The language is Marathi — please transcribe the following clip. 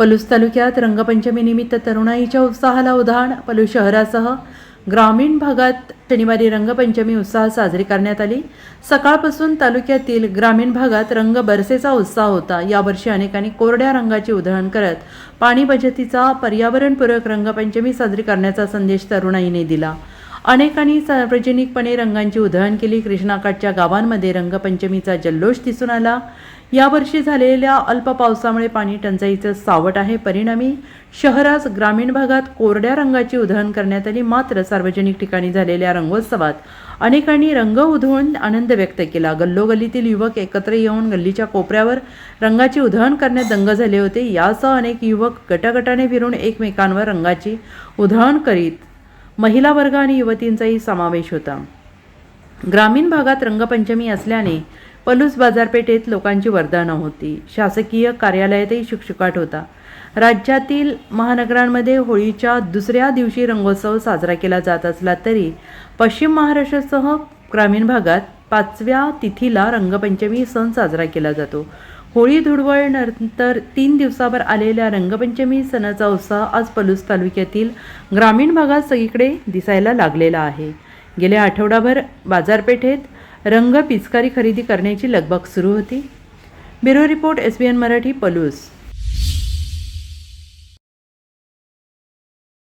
पलूस तालुक्यात रंगपंचमीनिमित्त तरुणाईच्या उत्साहाला उधाण पलूस शहरासह ग्रामीण भागात शनिवारी रंगपंचमी उत्साह साजरी करण्यात आली. सकाळपासून तालुक्यातील ग्रामीण भागात रंग बरसेचा उत्साह होता. यावर्षी अनेकांनी कोरड्या रंगाची उधळण करत पाणी बचतीचा पर्यावरणपूरक रंगपंचमी साजरी करण्याचा संदेश तरुणाईने दिला. अनेकांनी सार्वजनिकपणे रंगांची उधळण केली. कृष्णाकाठच्या गावांमध्ये रंगपंचमीचा जल्लोष दिसून आला. यावर्षी झालेल्या अल्प पावसामुळे पाणी टंचाईचं सावट आहे. परिणामी शहरास ग्रामीण भागात कोरड्या रंगाची उधळण करण्यात आली. मात्र सार्वजनिक ठिकाणी झालेल्या रंगोत्सवात अनेकांनी रंग उधळून आनंद व्यक्त केला. गल्लोगल्लीतील युवक एकत्र येऊन गल्लीच्या कोपऱ्यावर रंगाची उधळण करण्यात दंग झाले होते. यासह अनेक युवक गटागटाने फिरून एकमेकांवर रंगाची उधळण करीत महिला वर्ग आणि युवतींचाही समावेश होता. ग्रामीण भागात रंगपंचमी असल्याने पलूस बाजारपेठेत लोकांची वर्दळ होती. शासकीय कार्यालयातही शुकशुकाट होता. राज्यातील महानगरांमध्ये होळीच्या दुसऱ्या दिवशी रंगोत्सव साजरा केला जात असला तरी पश्चिम महाराष्ट्रासह ग्रामीण भागात पाचव्या तिथीला रंगपंचमी सण साजरा केला जातो. होळी धुडवळ नंतर तीन दिवसावर आलेल्या रंगपंचमी सणाचा उत्साह आज पलूस तालुक्यातील ग्रामीण भागात सगळीकडे दिसायला लागलेला आहे. गेल्या आठवडाभर बाजारपेठेत रंग पिचकारी खरेदी करण्याची लगबग सुरू होती. Bureau report S B N Marathi Palus